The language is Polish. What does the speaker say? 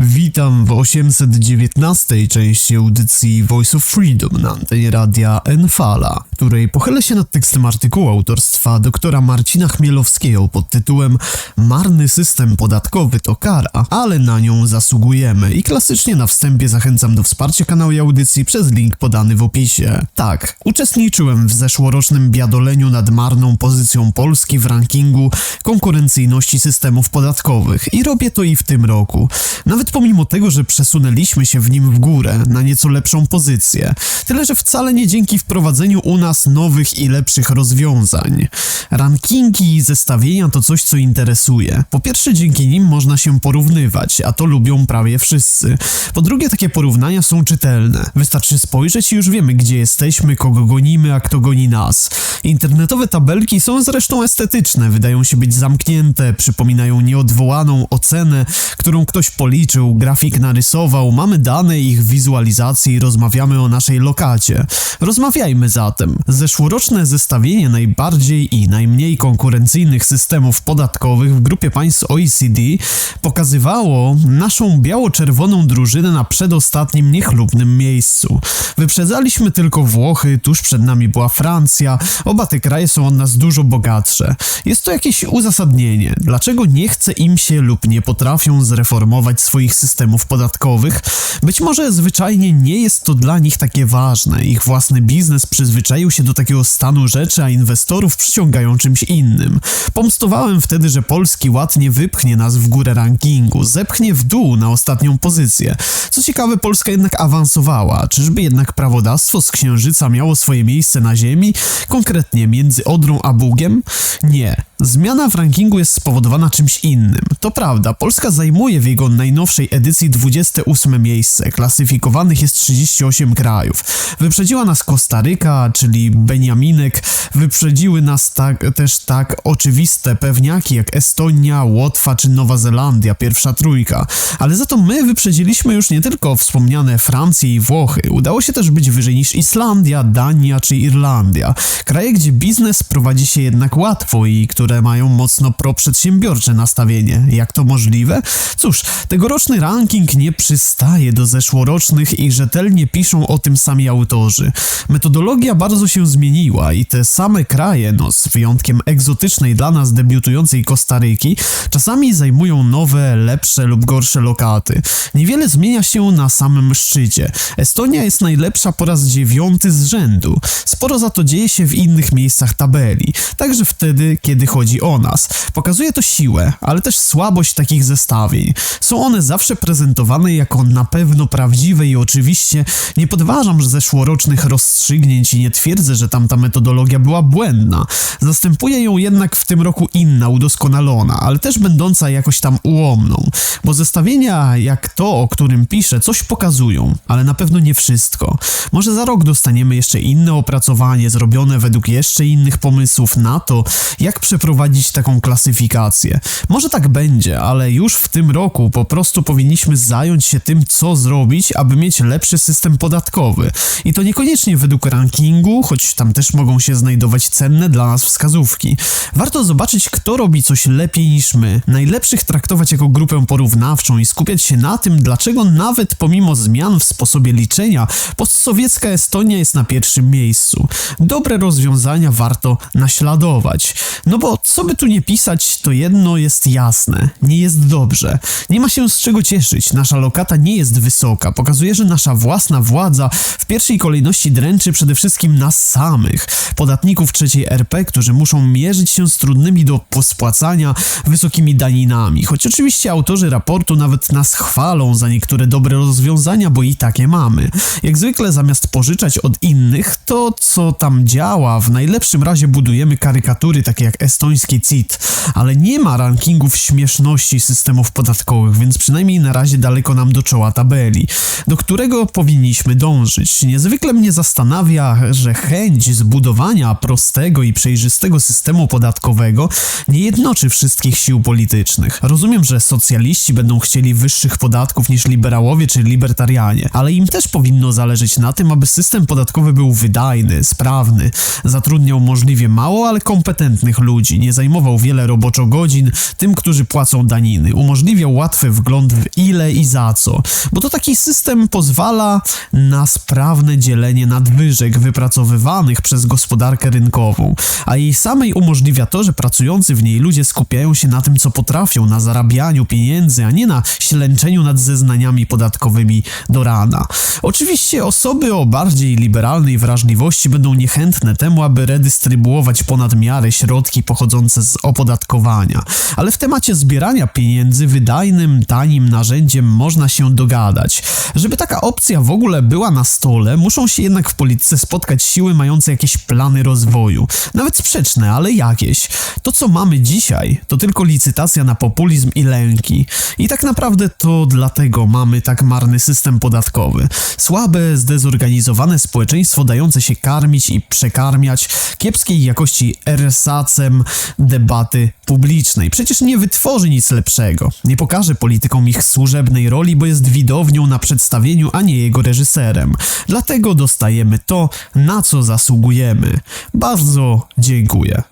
Witam w 819 części audycji Voice of Freedom na antenie radia Enfala, której pochylę się nad tekstem artykułu autorstwa doktora Marcina Chmielowskiego pod tytułem Marny system podatkowy to kara, ale na nią zasługujemy i klasycznie na wstępie zachęcam do wsparcia kanału i audycji przez link podany w opisie. Tak, uczestniczyłem w zeszłorocznym biadoleniu nad marną pozycją Polski w rankingu konkurencyjności systemów podatkowych i robię to i w tym roku. Nawet pomimo tego, że przesunęliśmy się w nim w górę, na nieco lepszą pozycję. Tyle, że wcale nie dzięki wprowadzeniu u nas nowych i lepszych rozwiązań. Rankingi i zestawienia to coś, co interesuje. Po pierwsze, dzięki nim można się porównywać, a to lubią prawie wszyscy. Po drugie, takie porównania są czytelne. Wystarczy spojrzeć i już wiemy, gdzie jesteśmy, kogo gonimy, a kto goni nas. Internetowe tabelki są zresztą estetyczne, wydają się być zamknięte, przypominają nieodwołaną ocenę, którą ktoś policzył, grafik narysował, mamy dane ich wizualizacji i rozmawiamy o naszej lokacie. Rozmawiajmy zatem. Zeszłoroczne zestawienie najbardziej i najmniej konkurencyjnych systemów podatkowych w grupie państw OECD pokazywało naszą biało-czerwoną drużynę na przedostatnim niechlubnym miejscu. Wyprzedzaliśmy tylko Włochy, tuż przed nami była Francja, oba te kraje są od nas dużo bogatsze. Jest to jakieś uzasadnienie, dlaczego nie chce im się lub nie potrafią zreformować swoich systemów podatkowych. Być może zwyczajnie nie jest to dla nich takie ważne. Ich własny biznes przyzwyczaił się do takiego stanu rzeczy, a inwestorów przyciągają czymś innym. Pomstowałem wtedy, że polski ład nie wypchnie nas w górę rankingu, zepchnie w dół na ostatnią pozycję. Co ciekawe, Polska jednak awansowała. Czyżby jednak prawodawstwo z Księżyca miało swoje miejsce na ziemi, konkretnie między Odrą a Bugiem? Nie. Zmiana w rankingu jest spowodowana czymś innym. To prawda, Polska zajmuje w jego najnowszej edycji 28 miejsce, klasyfikowanych jest 38 krajów. Wyprzedziła nas Kostaryka, czyli Beniaminek, wyprzedziły nas tak, też tak oczywiste pewniaki jak Estonia, Łotwa czy Nowa Zelandia, pierwsza trójka. Ale za to my wyprzedziliśmy już nie tylko wspomniane Francję i Włochy, udało się też być wyżej niż Islandia, Dania czy Irlandia. Kraje, gdzie biznes prowadzi się jednak łatwo i które mają mocno proprzedsiębiorcze nastawienie. Jak to możliwe? Cóż, tegoroczny ranking nie przystaje do zeszłorocznych i rzetelnie piszą o tym sami autorzy. Metodologia bardzo się zmieniła i te same kraje, no z wyjątkiem egzotycznej dla nas debiutującej Kostaryki, czasami zajmują nowe, lepsze lub gorsze lokaty. Niewiele zmienia się na samym szczycie. Estonia jest najlepsza po raz dziewiąty z rzędu. Sporo za to dzieje się w innych miejscach tabeli, także wtedy, kiedy chodzi o nas. Pokazuje to siłę, ale też słabość takich zestawień. Są one zawsze prezentowane jako na pewno prawdziwe i oczywiście nie podważam zeszłorocznych rozstrzygnięć i nie twierdzę, że tamta metodologia była błędna. Zastępuje ją jednak w tym roku inna, udoskonalona, ale też będąca jakoś tam ułomną, bo zestawienia jak to, o którym piszę, coś pokazują, ale na pewno nie wszystko. Może za rok dostaniemy jeszcze inne opracowanie zrobione według jeszcze innych pomysłów na to, jak przeprowadzić taką klasyfikację. Może tak będzie, ale już w tym roku po prostu powinniśmy zająć się tym, co zrobić, aby mieć lepszy system podatkowy. I to niekoniecznie według rankingu, choć tam też mogą się znajdować cenne dla nas wskazówki. Warto zobaczyć, kto robi coś lepiej niż my. Najlepszych traktować jako grupę porównawczą i skupiać się na tym, dlaczego nawet pomimo zmian w sposobie liczenia, postsowiecka Estonia jest na pierwszym miejscu. Dobre rozwiązania warto naśladować. No bo co by tu nie pisać, to jedno jest jasne. Nie jest dobrze. Nie ma się z czego cieszyć. Nasza lokata nie jest wysoka. Pokazuje, że nasza własna władza w pierwszej kolejności dręczy przede wszystkim nas samych, podatników trzeciej RP, którzy muszą mierzyć się z trudnymi do pospłacania wysokimi daninami. Choć oczywiście autorzy raportu nawet nas chwalą za niektóre dobre rozwiązania, bo i takie mamy. Jak zwykle zamiast pożyczać od innych, to co tam działa, w najlepszym razie budujemy karykatury takie jak estońskie CIT, ale nie ma rankingów śmieszności systemów podatkowych, więc przynajmniej na razie daleko nam do czoła tabeli, do którego powinniśmy dążyć. Niezwykle mnie zastanawia, że chęć zbudowania prostego i przejrzystego systemu podatkowego nie jednoczy wszystkich sił politycznych. Rozumiem, że socjaliści będą chcieli wyższych podatków niż liberałowie czy libertarianie, ale im też powinno zależeć na tym, aby system podatkowy był wydajny, sprawny, zatrudniał możliwie mało, ale kompetentnych ludzi, nie zajmował wiele roboczo godzin tym, którzy płacą daniny, umożliwiał łatwy wgląd w ile i za co, bo to taki system pozwala na sprawne dzielenie nadwyżek wypracowywanych przez gospodarkę rynkową, a jej samej umożliwia to, że pracujący w niej ludzie skupiają się na tym, co potrafią, na zarabianiu pieniędzy, a nie na ślęczeniu nad zeznaniami podatkowymi do rana. Oczywiście osoby o bardziej liberalnej wrażliwości będą niechętne temu, aby redystrybuować ponad miarę środki pochodzące z opodatkowania, ale w temacie zbierania pieniędzy wydajnym, tanim narzędziem można się dogadać. Żeby taka opcja w ogóle była na stole, muszą się jednak w polityce spotkać siły mające jakieś plany rozwoju. Nawet sprzeczne, ale jakieś. To, co mamy dzisiaj, to tylko licytacja na populizm i lęki. I tak naprawdę to dlatego mamy tak marny system podatkowy. Słabe, zdezorganizowane społeczeństwo dające się karmić i przekarmiać kiepskiej jakości ersacem debaty publicznej. Przecież nie wytworzy nic lepszego. Nie pokaże politykom ich służebnej roli, bo jest widownią na przedstawieniu, a nie jego reżyserem. Dlatego dostajemy to, na co zasługujemy. Bardzo dziękuję.